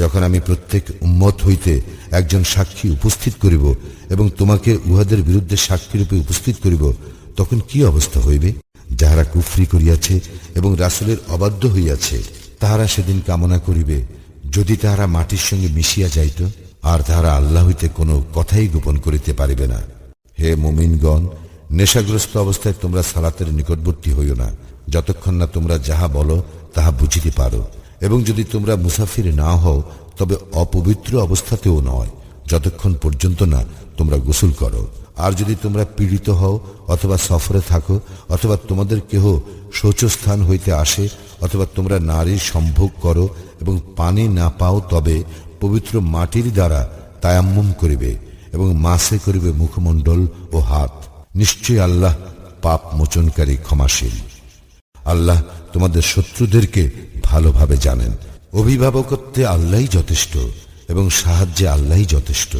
যখন আমি প্রত্যেক উম্মত হইতে একজন সাক্ষী উপস্থিত করিব এবং তোমাকে উহাদের বিরুদ্ধে সাক্ষীরূপে উপস্থিত করিব, তখন কি অবস্থা হইবে? যাহারা কুফরি করিয়াছে এবং রাসুলের অবাধ্য হইয়াছে, তাহারা সেদিন কামনা করিবে, যদি তাহারা মাটির সঙ্গে মিশিয়া যাইত, আর তাহারা আল্লাহ হইতে কোনো কথাই গোপন করিতে পারিবে না। হে মুমিনগণ, নেশাগ্রস্ত অবস্থায় তোমরা সালাতের নিকটবর্তী হইও না, যতক্ষণ না তোমরা যাহা বলো, তাহা বুঝিতে পারো। এবং যদি তোমরা মুসাফির না হও, তবে অপবিত্র অবস্থাতেও নয়, যতক্ষণ পর্যন্ত না তোমরা গোসল করো। আর যদি তোমরা পীড়িত হও, অথবা সফরে থাকো, অথবা তোমাদের কেহ শৌচস্থান হইতে আসে, অথবা তোমরা নারীর সম্ভোগ করো এবং পানি না পাও, তবে পবিত্র মাটির দ্বারা তায়াম্মুম করিবে এবং মাসে করিবে মুখমণ্ডল ও হাত। নিশ্চয়ই আল্লাহ পাপ মোচনকারী ক্ষমাশীল। আল্লাহ তোমাদের শত্রুদেরকে ভালোভাবে জানেন। অভিভাবকত্বে আল্লাহ যথেষ্ট এবং সাহায্যে আল্লাহ যথেষ্ট।